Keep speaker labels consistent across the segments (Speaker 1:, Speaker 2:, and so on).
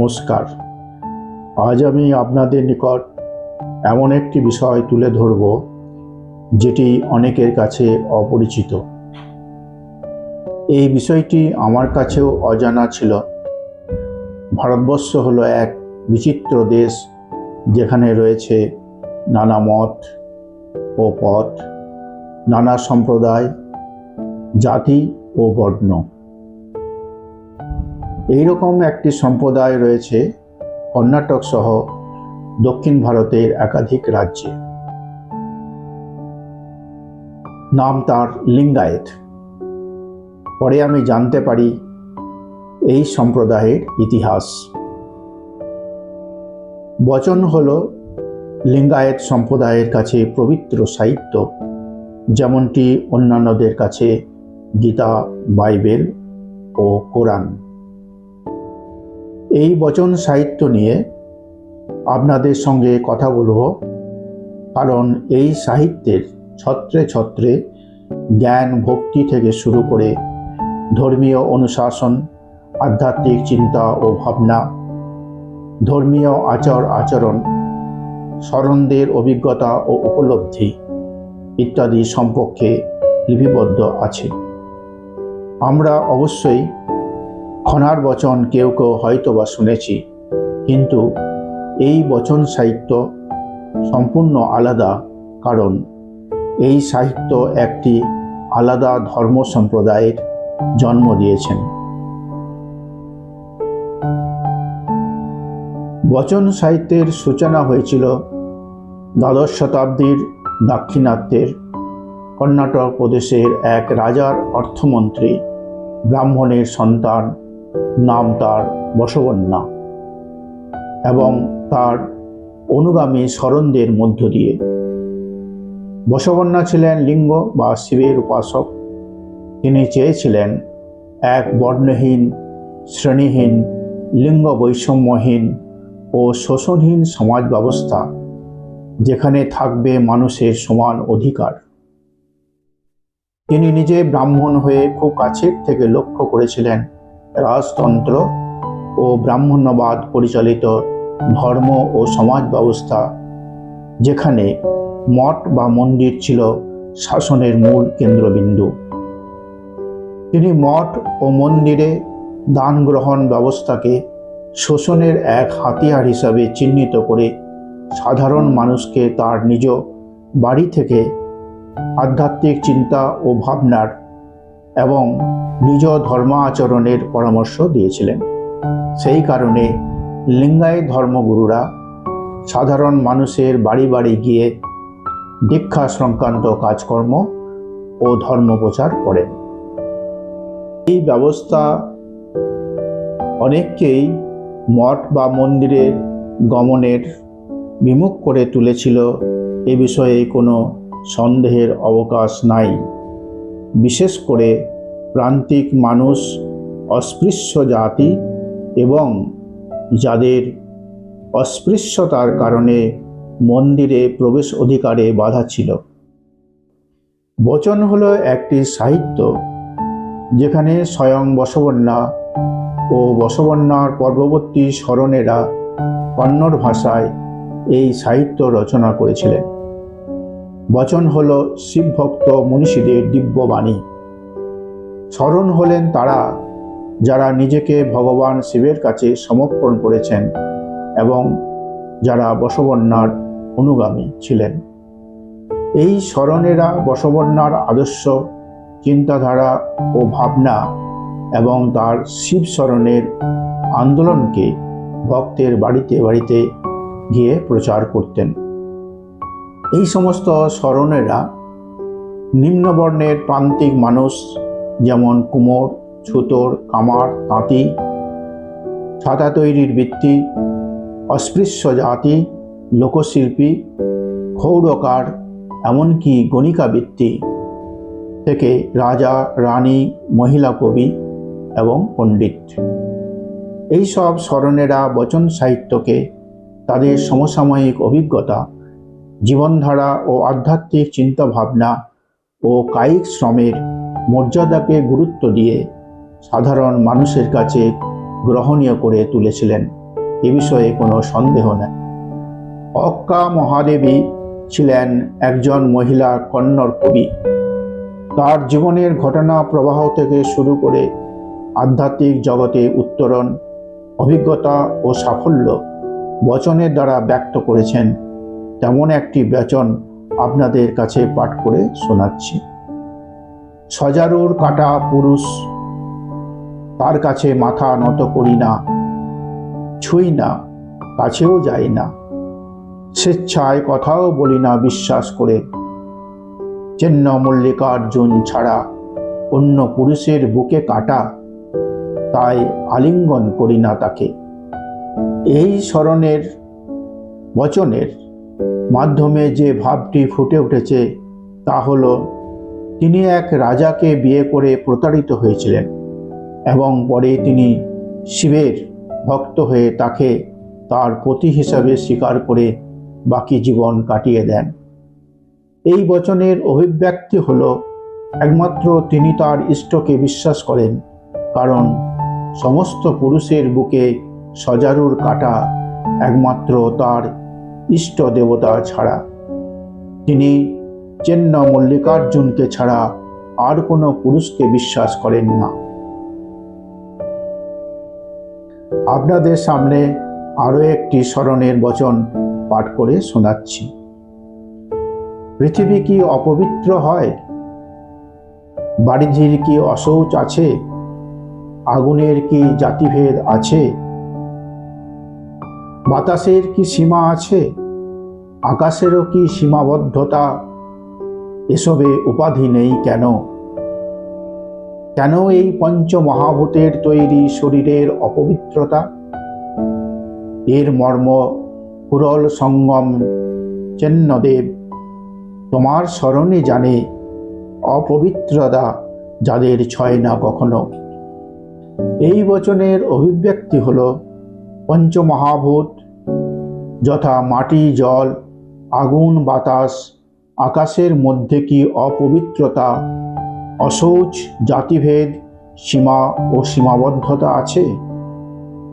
Speaker 1: নমস্কার। আজ আমি আপনাদের নিকট এমন একটি বিষয় তুলে ধরব, যেটি অনেকের কাছে অপরিচিত। এই বিষয়টি আমার কাছেও অজানা ছিল। ভারতবর্ষ হলো এক বিচিত্র দেশ, যেখানে রয়েছে নানা মত ও পথ, নানা সম্প্রদায়, জাতি ও বর্ণ। এইরকম একটি সম্প্রদায় রয়েছে কর্ণাটক সহ দক্ষিণ ভারতের একাধিক রাজ্যে। নাম তার লিঙ্গায়েত। পরে আমি জানতে পারি এই সম্প্রদায়ের ইতিহাস। বচন হল, লিঙ্গায়েত সম্প্রদায়ের কাছে পবিত্র সাহিত্য, যেমনটি অন্যান্যদের কাছে গীতা, বাইবেল ও কোরআন। এই বচন সাহিত্য নিয়ে আপনাদের সঙ্গে কথা বলব। কারণ এই সাহিত্যের ছত্রে ছত্রে জ্ঞান ভক্তি থেকে শুরু করে ধর্মীয় অনুশাসন, আধ্যাত্মিক চিন্তা ও ভাবনা, ধর্মীয় আচার আচরণ স্মরণদের অভিজ্ঞতা ও উপলব্ধি ইত্যাদি সম্পর্কে লিপিবদ্ধ আছে। আমরা অবশ্যই খনার বচন কেউ কেউ হয়তো বা শুনেছি, কিন্তু এই বচন সাহিত্য সম্পূর্ণ আলাদা কারণ এই সাহিত্য একটি আলাদা ধর্ম সম্প্রদায়ের জন্ম দিয়েছেন। বচন সাহিত্যের সূচনা হয়েছিল দ্বাদশ শতাব্দীর দাক্ষিণাত্যের। কর্ণাটক প্রদেশের এক রাজার অর্থমন্ত্রী ব্রাহ্মণের সন্তান নাম তার বসবন্যা এবং তার অনুগামী স্মরণদের মধ্য দিয়ে। বসবন্যা ছিলেন লিঙ্গ বা শিবের উপাসক। তিনি চেয়েছিলেন এক বর্ণহীন, শ্রেণীহীন, লিঙ্গ বৈষম্যহীন ও শোষণহীন সমাজ ব্যবস্থা, যেখানে থাকবে মানুষের সমান অধিকার। তিনি নিজে ব্রাহ্মণ হয়ে খুব কাছের থেকে লক্ষ্য করেছিলেন রাজতন্ত্র ও ব্রাহ্মণ্যবাদ পরিচালিত ধর্ম ও সমাজ ব্যবস্থা, যেখানে মঠ বা মন্দির ছিল শাসনের মূল কেন্দ্রবিন্দু। তিনি মঠ ও মন্দিরে দান গ্রহণ ব্যবস্থাকে শোষণের এক হাতিয়ার হিসাবে চিহ্নিত করে সাধারণ মানুষকে তার নিজ বাড়ি থেকে আধ্যাত্মিক চিন্তা ও ভাবনার এবং নিজ ধর্মাচরণের পরামর্শ দিয়েছিলেন। সেই কারণে লিঙ্গায়ত ধর্মগুরুরা সাধারণ মানুষের বাড়ি বাড়ি গিয়ে দীক্ষা সংক্রান্ত কাজকর্ম ও ধর্ম প্রচার করেন। এই ব্যবস্থা অনেককেই মঠ বা মন্দিরে গমনের বিমুখ করে তুলেছিল। এ বিষয়ে কোনো সন্দেহের অবকাশ নাই। বিশেষ করে প্রান্তিক মানুষ, অস্পৃশ্য জাতি এবং যাদের অস্পৃশ্যতার কারণে মন্দিরে প্রবেশ অধিকারে বাধা ছিল। বচন হলো একটি সাহিত্য যেখানে স্বয়ং বসবন্যা ও বসবন্যার পর্ববর্তী স্মরণেরা কন্নড় ভাষায় এই সাহিত্য রচনা করেছিলেন। বচন হল শিবভক্ত মনীষীদের দিব্যবাণী। স্মরণ হলেন তারা যারা নিজেকে ভগবান শিবের কাছে সমর্পণ করেছেন এবং যারা বসবন্যার অনুগামী ছিলেন। এই স্মরণেরা বসবন্যার আদর্শ, চিন্তাধারা ও ভাবনা এবং তার শিব স্মরণের আন্দোলনকে ভক্তের বাড়িতে বাড়িতে গিয়ে প্রচার করতেন। এই সমস্ত স্মরণেরা নিম্নবর্ণের প্রান্তিক মানুষ যেমন কুমোর, ছুতোর, কামার, তাঁতি, ছাতা তৈরির বৃত্তি, অস্পৃশ্য জাতি, লোকশিল্পী, ক্ষৌরকার, এমনকি গণিকা বৃত্তি থেকে রাজা, রানী, মহিলা কবি এবং পণ্ডিত। এইসব স্মরণেরা বচন সাহিত্যকে তাদের সমসাময়িক অভিজ্ঞতা জীবনধারা ও আধ্যাত্মিক চিন্তাভাবনা ও কায়িক শ্রমের মর্যাদাকে গুরুত্ব দিয়ে সাধারণ মানুষের কাছে গ্রহণীয় করে তুলেছিলেন। এ বিষয়ে কোনো সন্দেহ নেই। অক্কা মহাদেবী ছিলেন একজন মহিলা কন্নড় কবি। তার জীবনের ঘটনা প্রবাহ থেকে শুরু করে আধ্যাত্মিক জগতে উত্তরণ, অভিজ্ঞতা ও সাফল্য বচনের দ্বারা ব্যক্ত করেছেন। তেমন একটি বেচন আপনাদের কাছে পাঠ করে শোনাচ্ছি। সজারুর কাটা পুরুষ, তার কাছে মাথা নত করি না, ছুঁই না, কাছেও যাই না, স্বেচ্ছায় কথাও বলি না বিশ্বাস করে চেন্ন মল্লিকার্জুন ছাড়া অন্য পুরুষের বুকে কাটা, তাই আলিঙ্গন করি না তাকে। এই স্মরণের বচনের মাধ্যমে যে ভাবটি ফুটে উঠেছে তা হল, তিনি এক রাজাকে বিয়ে করে প্রতারিত হয়েছিলেন এবং পরে তিনি শিবের ভক্ত হয়ে তাকে তার পতি হিসাবে স্বীকার করে বাকি জীবন কাটিয়ে দেন। এই বচনের অভিব্যক্তি হল, একমাত্র তিনি তার ইষ্টকে বিশ্বাস করেন, কারণ সমস্ত পুরুষের বুকে সজারুর কাটা একমাত্র তার ইষ্ট দেবতা ছাড়া। তিনি চেন্ন মল্লিকার্জুনকে ছাড়া আর কোনো পুরুষকে বিশ্বাস করেন না। আপনাদের সামনে আরও একটি স্মরণের বচন পাঠ করে শোনাচ্ছি। পৃথিবী কি অপবিত্র হয়? বাড়িঝির কি অশৌচ আছে? আগুনের কি জাতিভেদ আছে? বাতাসের কি সীমা আছে? আকাশেরও কি সীমাবদ্ধতা? এসবে উপাধি নেই কেন? কেন এই পঞ্চ মহাভূতের তৈরি শরীরের অপবিত্রতা? এর মর্ম কুরল সঙ্গম চেন্নদেব, তোমার স্মরণে জানে অপবিত্রতা যাদের ছয় না কখনো। এই বচনের অভিব্যক্তি হল পঞ্চমহাভূত যথা মাটি, জল, আগুন, বাতাস, আকাশের মধ্যে কি অপবিত্রতা? অশৌচ জাতিভেদ, সীমা ও সীমাবদ্ধতা আছে?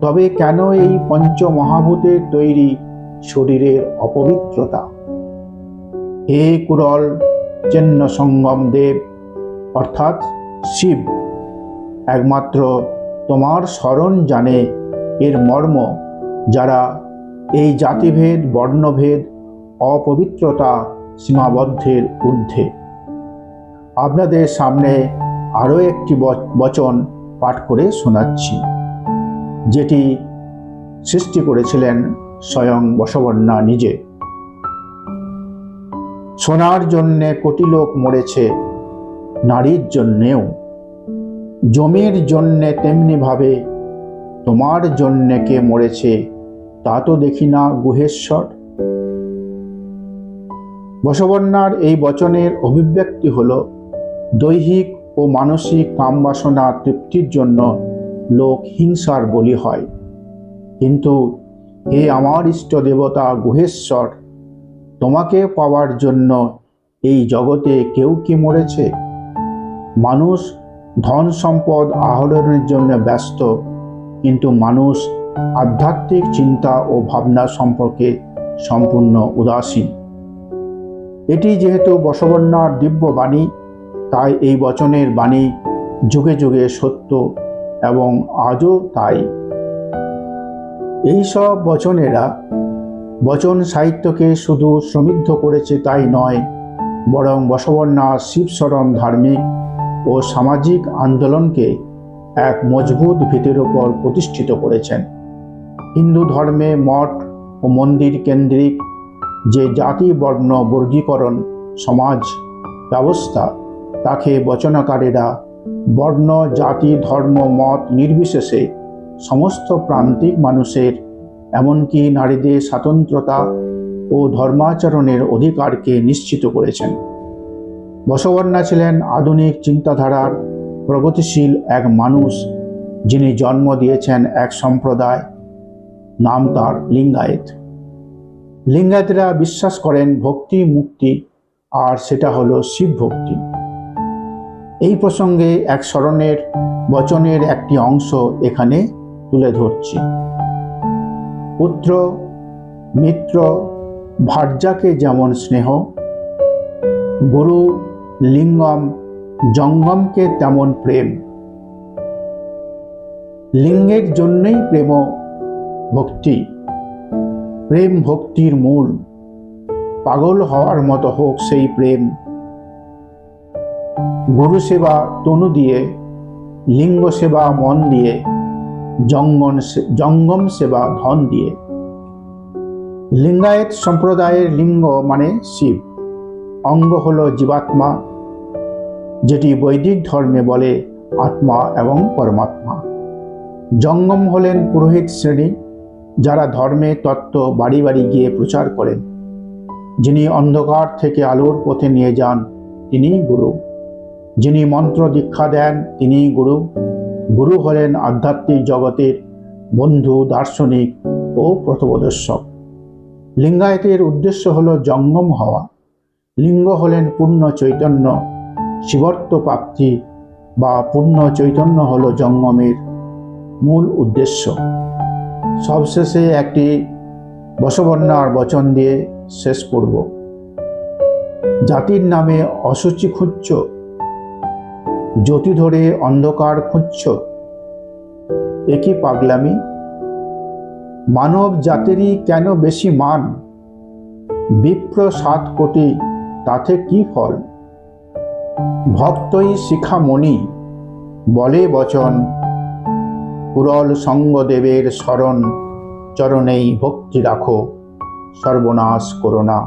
Speaker 1: তবে কেন এই পঞ্চমহাভূতের তৈরি শরীরের অপবিত্রতা? হে কুরল, চেন্ন সঙ্গম দেব, অর্থাৎ শিব, একমাত্র তোমার স্মরণ জানে এর মর্ম যারা এই জাতিভেদ, বর্ণভেদ, অপবিত্রতা সীমাবদ্ধের ঊর্ধ্বে। আপনাদের সামনে আরও একটি বচন পাঠ করে শোনাচ্ছি, যেটি সৃষ্টি করেছিলেন স্বয়ং বসবর্ণা নিজে। সোনার জন্যে কোটি লোক মরেছে, নারীর জন্যেও। জমির জন্যে তেমনিভাবে তোমার জন্যে কে মরেছে তা তো দেখি না, গুহেশ্বর। বসবন্যার এই বচনের অভিব্যক্তি হল দৈহিক ও মানসিক কামবাসনা তৃপ্তির জন্য লোক হিংসার বলি হয়। কিন্তু হে আমার ইষ্ট দেবতা গুহেশ্বর, তোমাকে পাওয়ার জন্য এই জগতে কেউ কি মরেছে? মানুষ ধন সম্পদ আহরণের জন্য ব্যস্ত, কিন্তু মানুষ আধ্যাত্মিক চিন্তা ও ভাবনা সম্পর্কে সম্পূর্ণ উদাসীন। এটি যেহেতু বসবন্যার দিব্য বাণী, তাই এই বচনের বাণী যুগে যুগে সত্য এবং আজও তাই। এই সব বচনেরা বচন সাহিত্যকে শুধু সমৃদ্ধ করেছে তাই নয়, বরং বসবন্যা শিবস্মরণ ধার্মিক ও সামাজিক আন্দোলনকে এক মজবুত ভিতের ওপর প্রতিষ্ঠিত করেছেন। হিন্দু ধর্মে মঠ ও মন্দির কেন্দ্রিক যে জাতি বর্ণ বর্গীকরণ, সমাজ ব্যবস্থা, তাকে বচনাকারীরা বর্ণ, জাতি, ধর্ম, মত নির্বিশেষে সমস্ত প্রান্তিক মানুষের, এমনকি নারীদের স্বাতন্ত্রতা ও ধর্মাচরণের অধিকারকে নিশ্চিত করেছেন। বসবর্ণা ছিলেন আধুনিক চিন্তাধারার প্রগতিশীল এক মানুষ, যিনি জন্ম দিয়েছেন এক সম্প্রদায় নাম তার লিঙ্গায়েত। লিঙ্গায়েতরা বিশ্বাস করেন ভক্তি, মুক্তি, আর সেটা হলো শিব ভক্তি। এই প্রসঙ্গে এক স্মরণের, বচনের একটি অংশ এখানে তুলে ধরছি। পুত্র, মিত্র, ভার্যাকে যেমন স্নেহ, গুরু, লিঙ্গম, জঙ্গমকে তেমন প্রেম। লিঙ্গের জন্যই প্রেম ভক্তি। প্রেম ভক্তির মূল। পাগল হওয়ার মতো হোক সেই প্রেম। গুরু সেবা তনু দিয়ে, লিঙ্গ সেবা মন দিয়ে, জঙ্গন জঙ্গম সেবা ধন দিয়ে। লিঙ্গায়েত সম্প্রদায়ের লিঙ্গ মানে শিব। অঙ্গ হল জীবাত্মা, যেটি বৈদিক ধর্মে বলে আত্মা এবং পরমাত্মা। জঙ্গম হলেন পুরোহিত শ্রেণি যারা ধর্মের তত্ত্ব, বাড়ি বাড়ি গিয়ে প্রচার করেন। যিনি অন্ধকার থেকে আলোর পথে নিয়ে যান, তিনিই গুরু। যিনি মন্ত্র দীক্ষা দেন, তিনিই গুরু। গুরু হলেন আধ্যাত্মিক জগতের বন্ধু, দার্শনিক ও প্রথবদর্শক লিঙ্গায়তের উদ্দেশ্য হল জঙ্গম হওয়া। লিঙ্গ হলেন পূর্ণ চৈতন্য শিবত্ব প্রাপ্তি বা পূর্ণ চৈতন্য হল জঙ্গমের মূল উদ্দেশ্য। সবশেষে একটি বসবন্যার বচন দিয়ে শেষ করব। জাতির নামে অসুচি খুঁজছ, জ্যোতি ধরে অন্ধকার খুঁজছ। একই পাগলামি? মানব জাতিরই কেন বেশি মান? বিপ্র সাত কোটি, তাতে কি ফল? ভক্তই শিখামণি বলে বচন পুরল সঙ্গদেবের শরণ চরণেই ভক্তি রাখো সর্বনাশ করোনা